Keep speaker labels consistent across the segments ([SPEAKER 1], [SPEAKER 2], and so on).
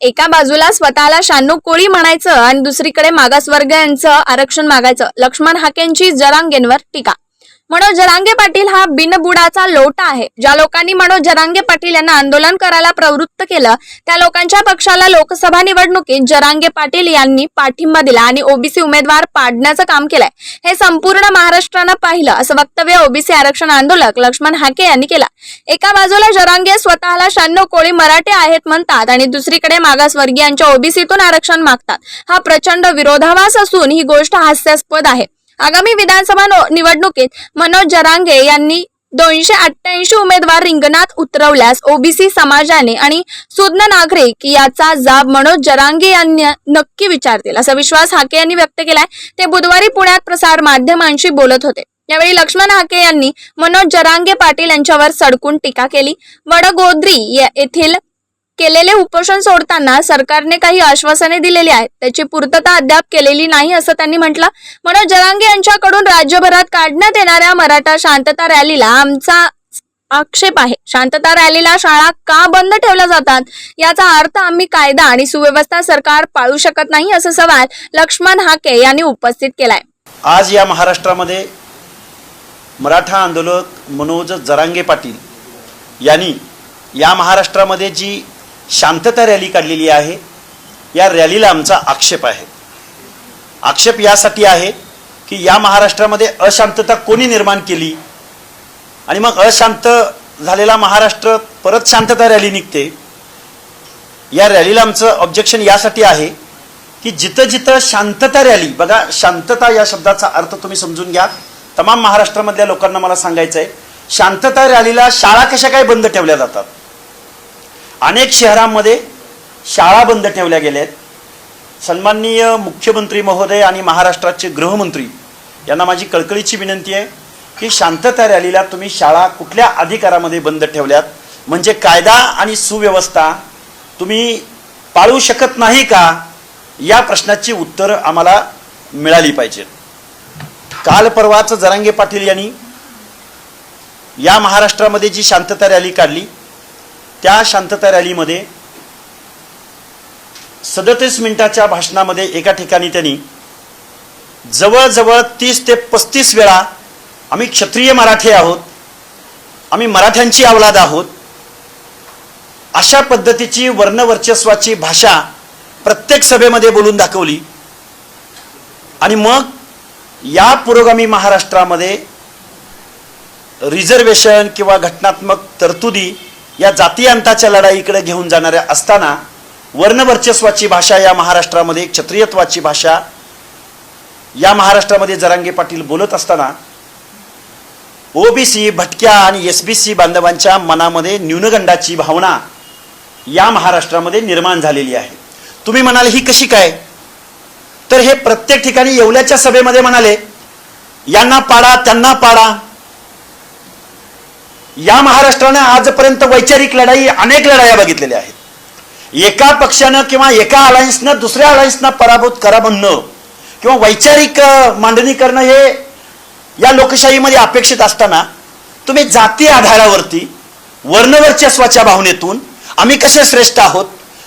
[SPEAKER 1] एका बाजूला स्वतःला शानू कोळी म्हणायचं आणि दुसरीकडे मागासवर्गीयांचं आरक्षण मागायचं. लक्ष्मण हाकेंची जरांगेंवर टीका मनोज जरांगे पाटील हा बिनबुडाचा लोटा आहे. ज्या लोकांनी मनोज जरांगे पाटील यांना आंदोलन करायला प्रवृत्त केलं त्या लोकांच्या पक्षाला लोकसभा निवडणुकीत जरांगे पाटील यांनी पाठिंबा दिला आणि ओबीसी उमेदवार पाडण्याचं काम केलंय. हे संपूर्ण महाराष्ट्रानं पाहिलं असं वक्तव्य ओबीसी आरक्षण आंदोलक लक्ष्मण हाके यांनी केलं. एका बाजूला जरांगे स्वतःला शहाण्णव कोळी मराठे आहेत म्हणतात आणि दुसरीकडे मागासवर्गीयांच्या ओबीसीतून आरक्षण मागतात. हा प्रचंड विरोधाभास असून ही गोष्ट हास्यास्पद आहे. आगामी विधानसभा निवडणुकीत मनोज जरांगे यांनी दोनशे अठ्ठ्याऐंशी उमेदवार रिंगणात उतरवल्यास ओबीसी समाजाने आणि सुज्ञ नागरिक याचा जाब मनोज जरांगे यांनी नक्की विचारतील. असा विश्वास हाके यांनी व्यक्त केलाय. ते बुधवारी पुण्यात प्रसार माध्यमांशी बोलत होते. यावेळी लक्ष्मण हाके यांनी मनोज जरांगे पाटील यांच्यावर सडकून टीका केली. वडगोद्री येथील केलेले उपोषण सोडताना सरकारने काही आश्वासने दिलेली आहेत. त्याची पूर्तता अद्याप केलेली नाही असं त्यांनी म्हटलं. मनोज जरांगे यांच्याकडून राज्यभरात काढण्यात येणाऱ्या मराठा शांतता रॅलीला आमचा आक्षेप आहे. शांतता रॅलीला शाळा का बंद ठेवल्या जातात? याचा अर्थ आम्ही कायदा आणि सुव्यवस्था सरकार पाळू शकत नाही असं सवाल लक्ष्मण हाके यांनी उपस्थित केलाय.
[SPEAKER 2] आज या महाराष्ट्रामध्ये मराठा आंदोलक मनोज जरांगे पाटील यांनी या महाराष्ट्रामध्ये जी शांतता रॅली काढलेली आहे. या रॅलीला आमचा आक्षेप आहे. आक्षेप यासाठी आहे की या महाराष्ट्रामध्ये अशांतता कोणी निर्माण केली? आणि मग अशांत झालेला महाराष्ट्र परत शांतता रॅली निघते. या रॅलीला आमचं ऑब्जेक्शन यासाठी आहे की जिथं जिथं शांतता रॅली बघा शांतता या शब्दाचा अर्थ तुम्ही समजून घ्या. तमाम महाराष्ट्रामधल्या लोकांना मला सांगायचं आहे शांतता रॅलीला शाळा कशा काय बंद ठेवल्या जातात? अनेक शहरांमध्ये शाळा बंद ठेवल्या गेल्या आहेत सन्माननीय मुख्यमंत्री महोदय आणि महाराष्ट्राचे गृहमंत्री यांना माझी कळकळीची विनंती आहे की शांतता रॅलीला तुम्ही शाळा कुठल्या अधिकारामध्ये बंद ठेवल्यात? म्हणजे कायदा आणि सुव्यवस्था तुम्ही पाळू शकत नाही का? या प्रश्नाची उत्तरं आम्हाला मिळाली पाहिजेत काल परवाच जरांगे पाटील यांनी या महाराष्ट्रामध्ये जी शांतता रॅली काढली त्या शांतता रॅलीमध्ये सदतीस मिनिटाच्या भाषणामध्ये एका ठिकाणी त्यांनी जवळजवळ तीस ते पस्तीस वेळा आम्ही क्षत्रिय मराठी आहोत आम्ही मराठ्यांची अवलाद आहोत अशा पद्धतीची वर्णवर्चस्वाची भाषा प्रत्येक सभेमध्ये बोलून दाखवली. आणि मग या पुरोगामी महाराष्ट्रामध्ये रिझर्वेशन किंवा घटनात्मक तरतुदी या जातीयांताच्या लढाईकडे घेऊन जाणाऱ्या असताना वर्णवर्चस्वाची भाषा या महाराष्ट्रामध्ये क्षत्रियत्वाची भाषा या महाराष्ट्रामध्ये जरांगे पाटील बोलत असताना ओबीसी भटक्या आणि एस बी सी बांधवांच्या मनामध्ये न्यूनगंडाची भावना या महाराष्ट्रामध्ये निर्माण झालेली आहे. तुम्ही म्हणाल ही कशी काय? तर हे प्रत्येक ठिकाणी येवल्याच्या सभेमध्ये म्हणाले यांना पाडा त्यांना पाडा. या महाराष्ट्राने आजपर्यंत वैचारिक लढाई अनेक लढाया बघितलेल्या आहेत. एका पक्षानं किंवा एका अलायन्सनं दुसऱ्या अलायन्सना पराभूत करा म्हणणं किंवा वैचारिक मांडणी करणं हे या लोकशाहीमध्ये अपेक्षित असताना तुम्ही जाती आधारावरती वर्णवर्चस्वाच्या भावनेतून आम्ही कसे श्रेष्ठ आहोत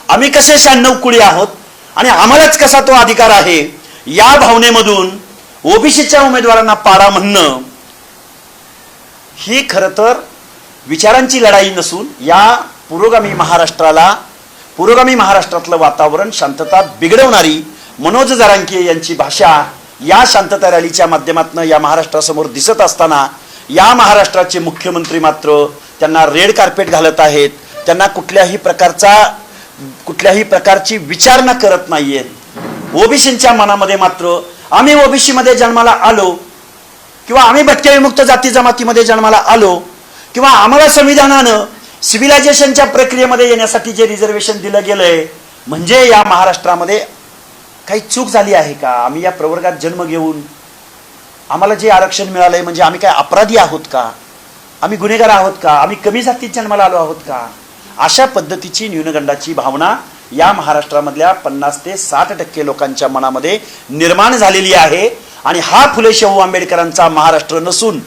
[SPEAKER 2] आम्ही कसे शहाण्णव कुळी आहोत आणि आम्हालाच कसा तो अधिकार आहे या भावनेमधून ओबीसीच्या उमेदवारांना पाडा म्हणणं ही खरं तर विचारांची लढाई नसून या पुरोगामी महाराष्ट्राला पुरोगामी महाराष्ट्रातलं वातावरण शांतता बिघडवणारी मनोज जरांके यांची भाषा या शांतता रॅलीच्या माध्यमातून या महाराष्ट्रासमोर दिसत असताना या महाराष्ट्राचे मुख्यमंत्री मात्र त्यांना रेड कार्पेट घालत आहेत. त्यांना कुठल्याही प्रकारचा कुठल्याही प्रकारची विचारणा करत नाहीयेत. ओबीसींच्या मनामध्ये मात्र आम्ही ओबीसीमध्ये जन्माला आलो किंवा आम्ही भटक्या विमुक्त जाती जमातीमध्ये जन्माला आलो किंवा आम्हाला संविधानानं सिव्हिलायझेशनच्या प्रक्रियेमध्ये येण्यासाठी जे रिझर्वेशन दिलं गेलंय म्हणजे या महाराष्ट्रामध्ये काही चूक झाली आहे का? आम्ही या प्रवर्गात जन्म घेऊन आम्हाला जे आरक्षण मिळालंय म्हणजे आम्ही काय अपराधी आहोत का? आम्ही गुन्हेगार आहोत का? आम्ही कमी जातीत जन्माला आलो आहोत का? अशा पद्धतीची न्यूनगंडाची भावना या महाराष्ट्रामधल्या पन्नास ते साठ टक्के लोकांच्या मनामध्ये निर्माण झालेली आहे. आणि हा फुले शाहू आंबेडकरांचा महाराष्ट्र नसून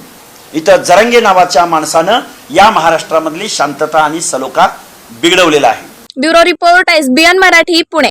[SPEAKER 2] इथं जरंगे नावाच्या माणसानं या महाराष्ट्रामधली शांतता आणि सलोखा बिघडवलेला आहे.
[SPEAKER 1] Bureau report SBN Marathi Pune.